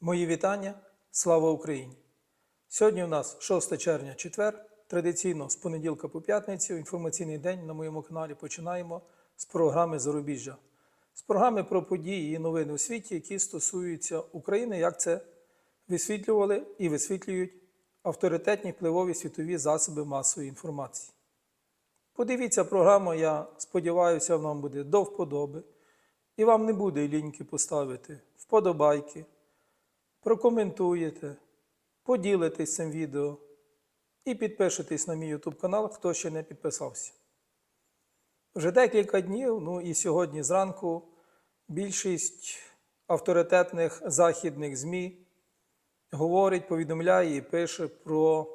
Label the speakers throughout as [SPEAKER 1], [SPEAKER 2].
[SPEAKER 1] Мої вітання. Слава Україні! Сьогодні у нас 6 червня, четвер. Традиційно з понеділка по п'ятницю. Інформаційний день на моєму каналі починаємо з програми Зарубіжжя. З програми про події і новини у світі, які стосуються України, як це висвітлювали і висвітлюють авторитетні впливові світові засоби масової інформації. Подивіться програму, я сподіваюся, вона буде до вподоби. І вам не буде ліньки поставити вподобайки, прокоментуєте, поділитесь цим відео і підпишитесь на мій YouTube канал, хто ще не підписався. Вже декілька днів, ну і сьогодні зранку, більшість авторитетних західних ЗМІ говорить, повідомляє і пише про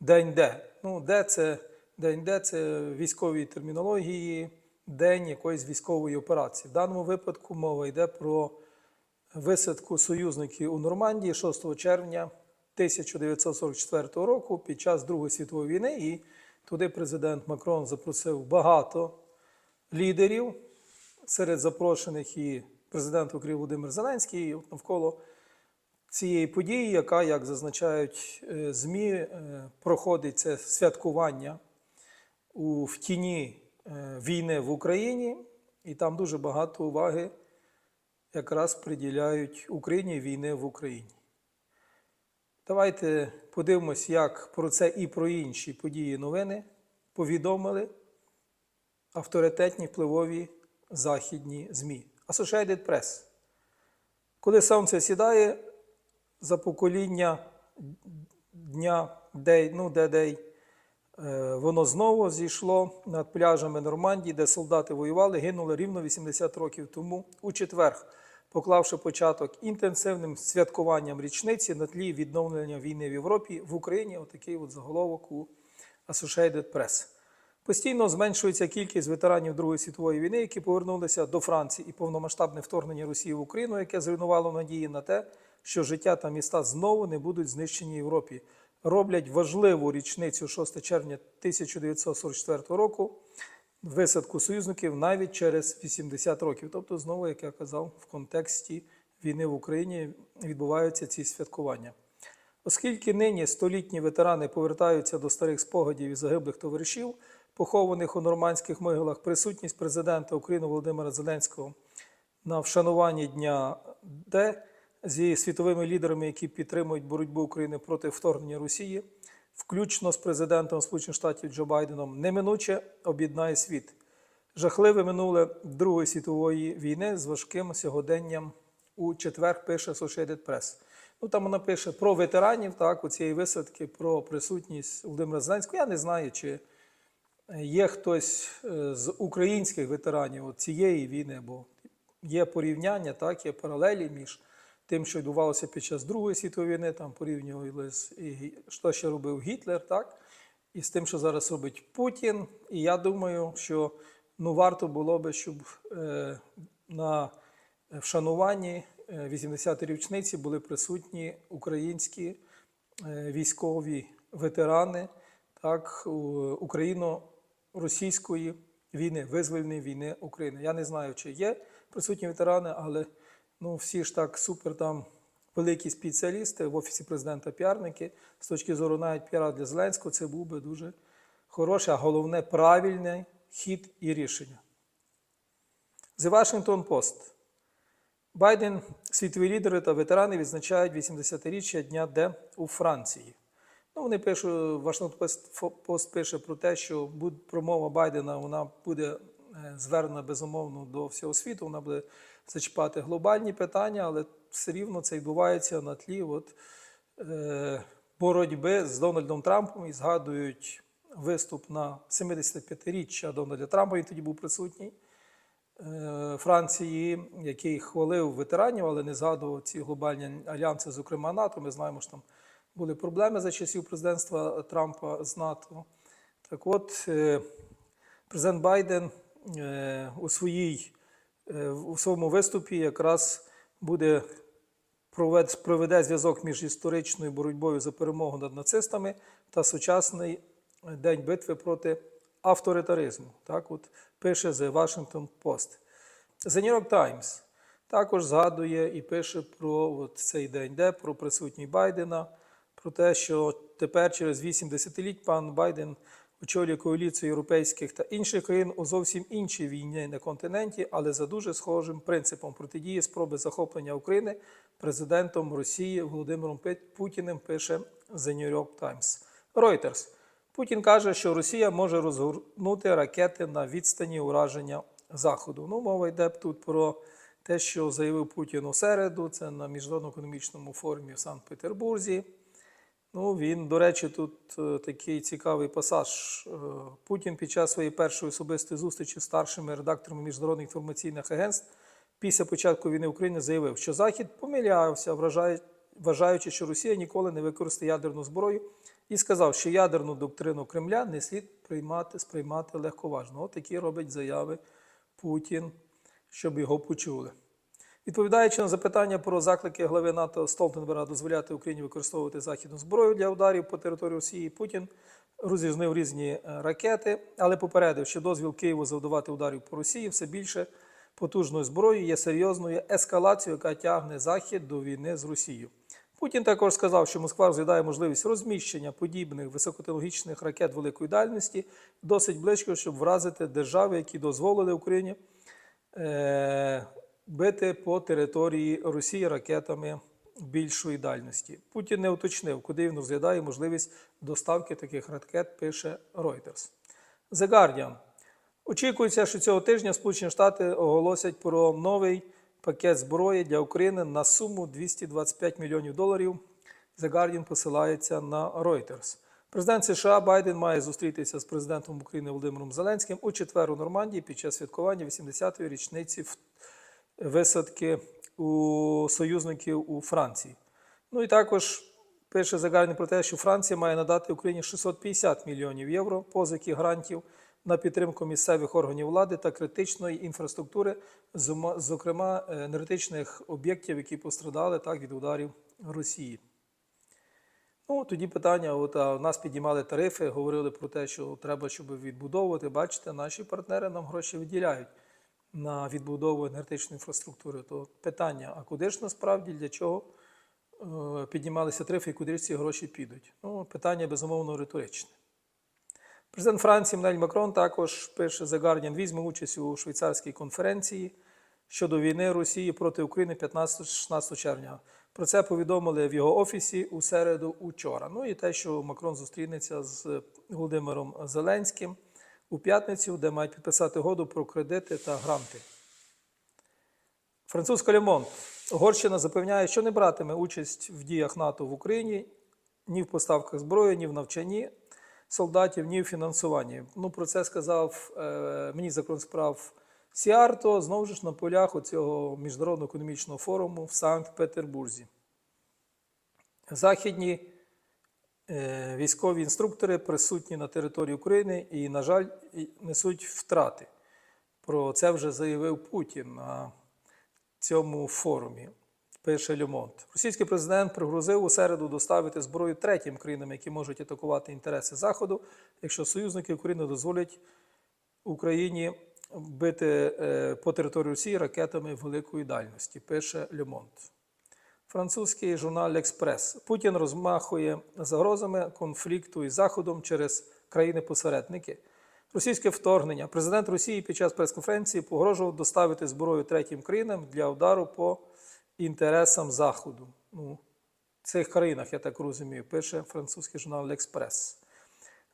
[SPEAKER 1] День Д. Ну, Д це День Д це військовій термінології, день якоїсь військової операції. В даному випадку мова йде про висадку союзників у Нормандії 6 червня 1944 року під час Другої світової війни. І туди президент Макрон запросив багато лідерів. Серед запрошених і президент України Володимир Зеленський, і навколо цієї події, яка, як зазначають е, ЗМІ, е, проходить це святкування у в тіні е, війни в Україні, і там дуже багато уваги якраз приділяють Україні війни в Україні. Давайте подивимось, як про це і про інші події новини повідомили авторитетні впливові західні ЗМІ. Associated Press. Коли сонце сідає за покоління дня, дей, ну, де е, воно знову зійшло над пляжами Нормандії, де солдати воювали, гинули рівно 80 років тому у четвер, поклавши початок інтенсивним святкуванням річниці на тлі відновлення війни в Європі в Україні. Отакий от заголовок у Associated Press. Постійно зменшується кількість ветеранів Другої світової війни, які повернулися до Франції, і повномасштабне вторгнення Росії в Україну, яке зруйнувало надії на те, що життя та міста знову не будуть знищені Європі. Роблять важливу річницю 6 червня 1944 року висадку союзників навіть через 80 років. Тобто, знову, як я казав, в контексті війни в Україні відбуваються ці святкування. Оскільки нині столітні ветерани повертаються до старих спогадів і загиблих товаришів, похованих у нормандських могилах, присутність президента України Володимира Зеленського на вшануванні Дня Д зі світовими лідерами, які підтримують боротьбу України проти вторгнення Росії, включно з президентом Сполучених Штатів Джо Байденом, неминуче об'єднає світ. Жахливе минуле Другої світової війни з важким сьогоденням у четвер пише Associated Press. Ну там вона пише про ветеранів, так, у цієї висадки, про присутність Володимира Зеленського. Я не знаю, чи є хтось е, з українських ветеранів цієї війни, бо є порівняння, так, є паралелі між тим, що відбувалося під час Другої світової війни, там порівнювали з і, що ще робив Гітлер, так, і з тим, що зараз робить Путін. І я думаю, що ну, варто було би, щоб е, на вшануванні 80-ї річниці були присутні українські е, військові ветерани так, україно-російської війни, визвольної війни України. Я не знаю, чи є присутні ветерани, але ну, всі ж так супер там великі спеціалісти в Офісі президента піарники. З точки зору навіть піара для Зеленського, це був би дуже хороший, а головне правильний хід і рішення. The Washington Post. Байден, світові лідери та ветерани відзначають 80-річчя Дня Д у Франції. Ну, вони пишуть, Вашингтон Пост пише про те, що промова Байдена вона буде звернена безумовно до всього світу, вона буде зачіпати глобальні питання, але все рівно це відбувається на тлі от, е, боротьби з Дональдом Трампом і згадують виступ на 75-річчя Дональда Трампа, він тоді був присутній. Франції, який хвалив ветеранів, але не згадував ці глобальні альянси, зокрема НАТО. Ми знаємо, що там були проблеми за часів президентства Трампа з НАТО. Так от, президент Байден у, своїй, у своєму виступі якраз буде проведе зв'язок між історичною боротьбою за перемогу над нацистами та сучасний день битви проти авторитаризму. Так от пише The Washington Post. The New York Times. Також згадує і пише про от цей день, де про присутній Байдена, про те, що тепер через 8 десятиліть пан Байден очолює коаліцію європейських та інших країн у зовсім іншій війні на континенті, але за дуже схожим принципом протидії спроби захоплення України президентом Росії Володимиром Путіним пише The New York Times. Reuters. Путін каже, що Росія може розгорнути ракети на відстані ураження Заходу. Ну, мова йде тут про те, що заявив Путін у середу, це на міжнародному економічному форумі в Санкт-Петербурзі. Ну, він, до речі, тут е, такий цікавий пасаж. Е, Путін під час своєї першої особистої зустрічі з старшими редакторами міжнародних інформаційних агентств після початку війни в Україні заявив, що Захід помилявся, вважаючи, що Росія ніколи не використає ядерну зброю, і сказав, що ядерну доктрину Кремля не слід приймати, сприймати легковажно. От такі робить заяви Путін, щоб його почули. Відповідаючи на запитання про заклики глави НАТО Столтенберга дозволяти Україні використовувати західну зброю для ударів по території Росії, Путін розрізнив різні е, ракети, але попередив, що дозвіл Києву завдавати ударів по Росії все більше потужною зброєю є серйозною ескалацією, яка тягне Захід до війни з Росією. Путін також сказав, що Москва розглядає можливість розміщення подібних високотехнологічних ракет великої дальності досить близько, щоб вразити держави, які дозволили Україні е, бити по території Росії ракетами більшої дальності. Путін не уточнив, куди він розглядає можливість доставки таких ракет, пише Reuters. The Guardian. Очікується, що цього тижня Сполучені Штати оголосять про новий пакет зброї для України на суму 225 мільйонів доларів. The Guardian посилається на Reuters. Президент США Байден має зустрітися з президентом України Володимиром Зеленським у четвер у Нормандії під час святкування 80-ї річниці в- висадки у союзників у Франції. Ну і також пише The про те, що Франція має надати Україні 650 мільйонів євро позики грантів на підтримку місцевих органів влади та критичної інфраструктури, зокрема е, енергетичних об'єктів, які пострадали так від ударів Росії. Ну, тоді питання: от а, у нас підіймали тарифи, говорили про те, що треба, щоб відбудовувати. Бачите, наші партнери нам гроші виділяють на відбудову енергетичної інфраструктури. То питання: а куди ж насправді для чого е, піднімалися тарифи і куди ж ці гроші підуть? Ну, питання безумовно риторичне. Президент Франції Менель Макрон також пише The Guardian, візьме участь у швейцарській конференції щодо війни Росії проти України 15-16 червня. Про це повідомили в його офісі у середу учора. Ну і те, що Макрон зустрінеться з Володимиром Зеленським у п'ятницю, де мають підписати угоду про кредити та гранти. Французька Лемон. Угорщина запевняє, що не братиме участь в діях НАТО в Україні ні в поставках зброї, ні в навчанні солдатів, ні в фінансуванні. Ну, про це сказав е, мені закон справ Сіарто, знову ж на полях цього міжнародного економічного форуму в Санкт-Петербурзі. Західні військові інструктори присутні на території України і, на жаль, несуть втрати. Про це вже заявив Путін на цьому форумі. Пише Люмонт. Російський президент пригрозив у середу доставити зброю третім країнам, які можуть атакувати інтереси Заходу, якщо союзники України дозволять Україні бити е, по території Росії ракетами великої дальності. Пише Люмонт. Французький журнал Експрес. Путін розмахує загрозами конфлікту із Заходом через країни-посередники. Російське вторгнення. Президент Росії під час прес-конференції погрожував доставити зброю третім країнам для удару по інтересам Заходу. Ну, в цих країнах, я так розумію, пише французький журнал Експрес.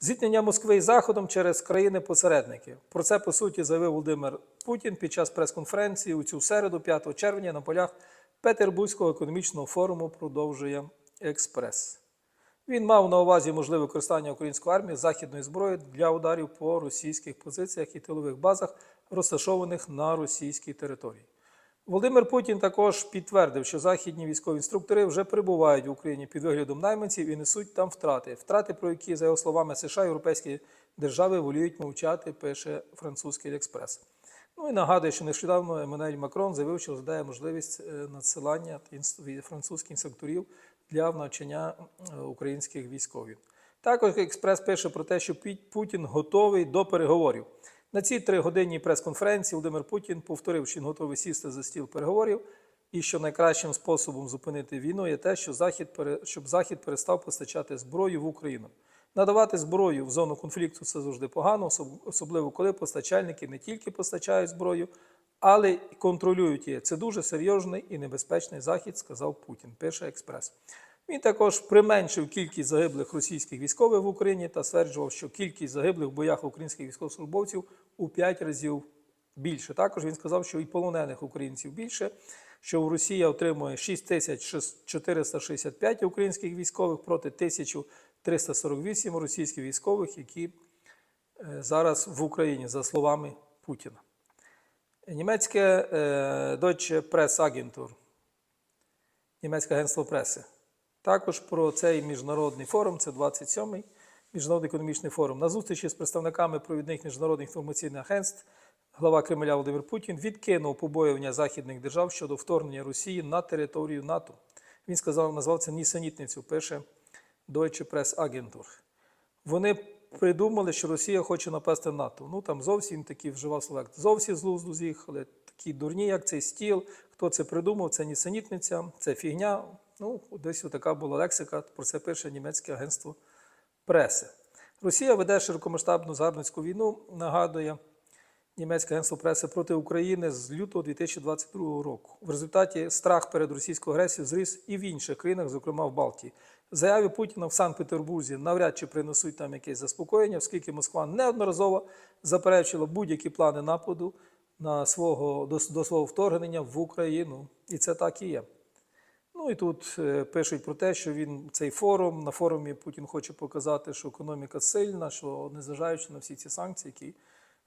[SPEAKER 1] Зіткнення Москви із Заходом через країни-посередники. Про це, по суті, заявив Володимир Путін під час прес-конференції у цю середу, 5 червня, на полях Петербурзького економічного форуму продовжує Експрес. Він мав на увазі можливе використання української армії західної зброї для ударів по російських позиціях і тилових базах, розташованих на російській території. Володимир Путін також підтвердив, що західні військові інструктори вже перебувають в Україні під виглядом найманців і несуть там втрати. Втрати, про які, за його словами, США європейські держави воліють мовчати, пише французький експрес. Ну і нагадує, що нещодавно Еммануель Макрон заявив, що розглядає можливість е, надсилання французьких інструкторів для навчання е, українських військових. Також експрес пише про те, що Путін готовий до переговорів. На цій тригодинній прес-конференції Володимир Путін повторив, що він готовий сісти за стіл переговорів, і що найкращим способом зупинити війну є те, що Захід, щоб Захід перестав постачати зброю в Україну. Надавати зброю в зону конфлікту це завжди погано, особливо коли постачальники не тільки постачають зброю, але й контролюють її. Це дуже серйозний і небезпечний захід, сказав Путін. Пише експрес. Він також применшив кількість загиблих російських військових в Україні та стверджував, що кількість загиблих в боях українських військовослужбовців у 5 разів більше. Також він сказав, що і полонених українців більше, що Росія отримує 6465 українських військових проти 1348 російських військових, які е, зараз в Україні, за словами Путіна. Німецьке е, Deutsche Presse-Agentur, німецьке агентство преси. Також про цей міжнародний форум, це 27-й міжнародний економічний форум. На зустрічі з представниками провідних міжнародних інформаційних агентств глава Кремля Володимир Путін відкинув побоювання західних держав щодо вторгнення Росії на територію НАТО. Він сказав, назвав це нісенітницю, пише Deutsche Presse-Agentur. Вони придумали, що Росія хоче напасти НАТО. Ну там зовсім такі вживав слова, зовсім з глузду з'їхали, такі дурні, як цей стіл. Хто це придумав? Це нісенітниця, це фігня. Ну, десь така була лексика, про це пише німецьке агентство преси. Росія веде широкомасштабну загарбницьку війну, нагадує німецьке агентство преси проти України з лютого 2022 року. В результаті страх перед російською агресією зріс і в інших країнах, зокрема в Балтії. Заяви Путіна в Санкт-Петербурзі навряд чи принесуть там якесь заспокоєння, оскільки Москва неодноразово заперечила будь-які плани нападу на свого, до, до свого вторгнення в Україну. І це так і є. Ну і тут е, пишуть про те, що він цей форум на форумі Путін хоче показати, що економіка сильна, що незважаючи на всі ці санкції, які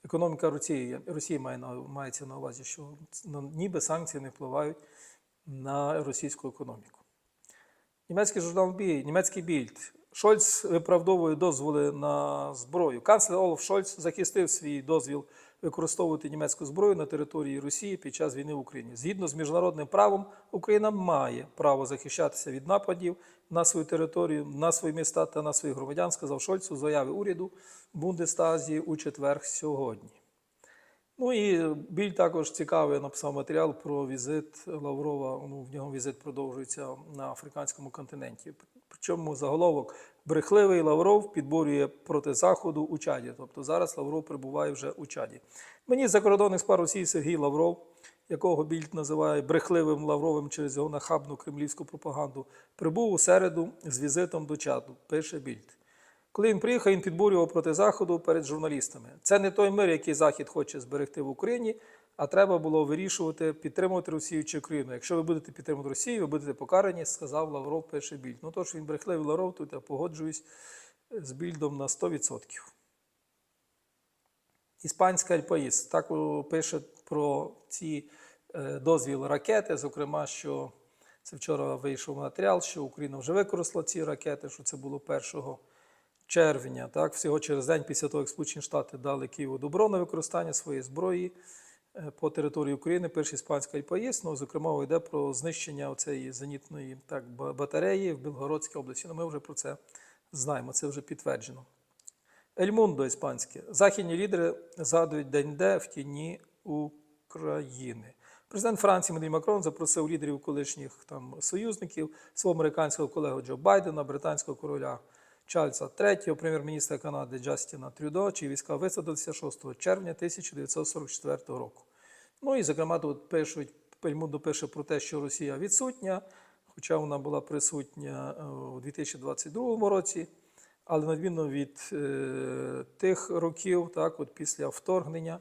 [SPEAKER 1] економіка Росії, Росії має мається на увазі, що ніби санкції не впливають на російську економіку. Німецький журнал Бі, німецький більд. Шольц виправдовує дозволи на зброю. Канцлер Олаф Шольц захистив свій дозвіл використовувати німецьку зброю на території Росії під час війни в Україні. Згідно з міжнародним правом, Україна має право захищатися від нападів на свою територію, на свої міста та на своїх громадян, сказав Шольц у заяві уряду в Бундестазі у четвер сьогодні. Ну і біль також цікавий написав матеріал про візит Лаврова. Ну, в нього візит продовжується на африканському континенті. Причому заголовок брехливий Лавров підборює проти Заходу у Чаді. Тобто зараз Лавров перебуває вже у Чаді. Мені закордонний спар Росії Сергій Лавров, якого Більд називає брехливим Лавровим через його нахабну кремлівську пропаганду, прибув у середу з візитом до Чаду, пише Більд. Коли він приїхав, він підбурював проти Заходу перед журналістами. Це не той мир, який Захід хоче зберегти в Україні, а треба було вирішувати, підтримувати Росію чи Україну. Якщо ви будете підтримувати Росію, ви будете покарані, сказав Лавров перший більд. Ну тож він брехливий Лавров, тут я погоджуюсь з більдом на 100%. Іспанська Альпаїс так пише про ці е, дозвіл ракети, зокрема, що це вчора вийшов матеріал, що Україна вже використала ці ракети, що це було 1 червня. Так, всього через день після того, як Сполучені Штати дали Києву добро на використання своєї зброї е, по території України, перший іспанський альпаїс, ну, зокрема, йде про знищення цієї зенітної так, батареї в Білгородській області. Ну, ми вже про це знаємо, це вже підтверджено. Ельмундо іспанське. Західні лідери згадують день Д в тіні України. Президент Франції Еммануель Макрон запросив лідерів колишніх там союзників, свого американського колегу Джо Байдена, британського короля Чарльза III, прем'єр-міністра Канади Джастіна Трюдо, чиї війська висадилися 6 червня 1944 року. Ну і, зокрема, тут пишуть, Ельмундо пише про те, що Росія відсутня, хоча вона була присутня е, у 2022 році. Але на відміну від е, тих років, так, от після вторгнення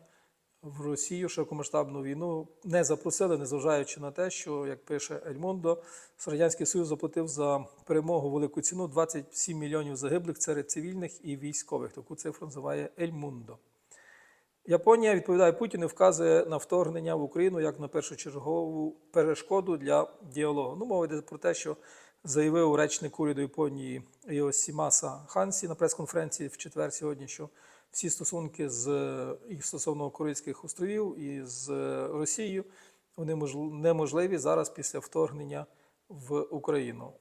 [SPEAKER 1] в Росію широкомасштабну війну не запросили, незважаючи на те, що, як пише Ельмондо, Радянський Союз заплатив за перемогу велику ціну 27 мільйонів загиблих серед цивільних і військових. Таку цифру називає Ельмундо. Японія відповідає Путіну, вказує на вторгнення в Україну як на першочергову перешкоду для діалогу. Ну, мова йде про те, що заявив речник уряду Японії Йосімаса Хансі на прес-конференції в четвер сьогодні, що всі стосунки з і стосовно Корейських островів і з Росією вони неможливі зараз після вторгнення в Україну.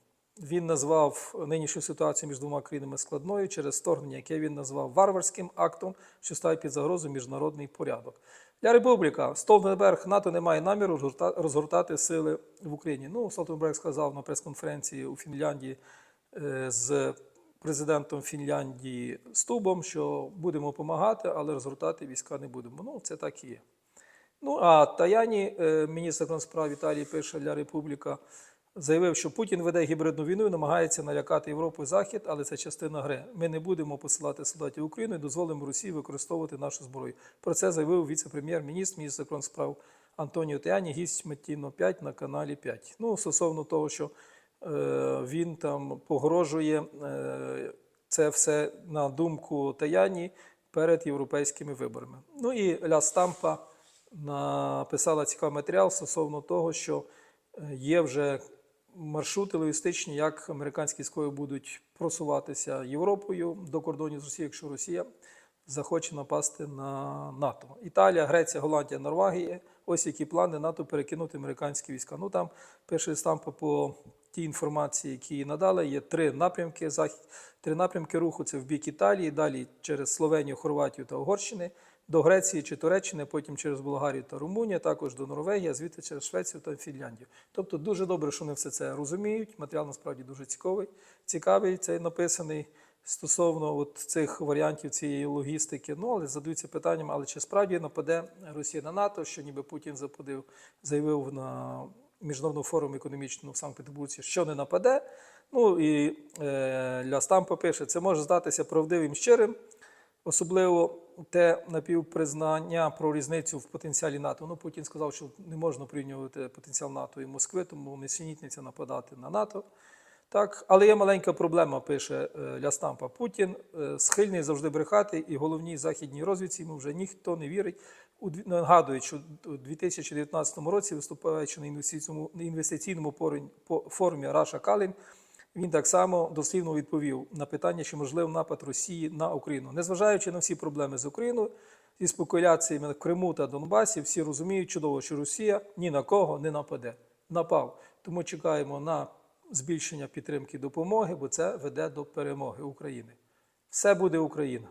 [SPEAKER 1] Він назвав нинішню ситуацію між двома країнами складною через вторгнення, яке він назвав варварським актом, що ставить під загрозу міжнародний порядок. Для Републіка Столтенберг НАТО не має наміру розгортати сили в Україні. Ну, Столтенберг сказав на прес-конференції у Фінляндії е, з президентом Фінляндії Стубом, що будемо допомагати, але розгортати війська не будемо. Ну, це так і є. Ну а Таяні, е, міністр справ Італії, пише для Републіка, заявив, що Путін веде гібридну війну і намагається налякати Європу і Захід, але це частина гри. Ми не будемо посилати солдатів в Україну і дозволимо Росії використовувати нашу зброю. Про це заявив віце-прем'єр-міністр, міністр закордонних справ Антоніо Таяні, гість Меттіно 5 на каналі 5. Ну, стосовно того, що він там погрожує е, це все на думку Таяні перед європейськими виборами. Ну і Ля Стампа написала цікавий матеріал стосовно того, що е, є вже маршрути логістичні, як американські військові будуть просуватися Європою до кордонів з Росією, якщо Росія захоче напасти на НАТО. Італія, Греція, Голландія, Норвегія. Ось які плани НАТО перекинути американські війська. Ну там пише Стампа по тій інформації, які їй надали. Є три напрямки захід, три напрямки руху. Це в бік Італії, далі через Словенію, Хорватію та Угорщини, до Греції чи Туреччини, потім через Болгарію та Румунію, також до Норвегії, а звідти через Швецію та Фінляндію. Тобто дуже добре, що вони все це розуміють. Матеріал насправді дуже цікавий, цікавий цей написаний стосовно от цих варіантів цієї логістики. Ну, але задаються питанням, але чи справді нападе Росія на НАТО, що ніби Путін заподив, заявив на міжнародному форумі економічному в Санкт-Петербурзі, що не нападе. Ну і е, Ля Стампа пише, це може здатися правдивим щирим, особливо те напівпризнання про різницю в потенціалі НАТО. Ну, Путін сказав, що не можна порівнювати потенціал НАТО і Москви, тому не сінітниця нападати на НАТО. Так, але є маленька проблема, пише е, Ля Стампа. Путін е, схильний завжди брехати, і головній західній розвідці йому вже ніхто не вірить. У нагадують, що у 2019 році, виступаючи на інвестиційному, форумі Раша Калін, він так само дослівно відповів на питання, що можливий напад Росії на Україну. Незважаючи на всі проблеми з Україною, зі спекуляціями в Криму та Донбасі, всі розуміють чудово, що Росія ні на кого не нападе. Напав. Тому чекаємо на збільшення підтримки допомоги, бо це веде до перемоги України. Все буде Україна.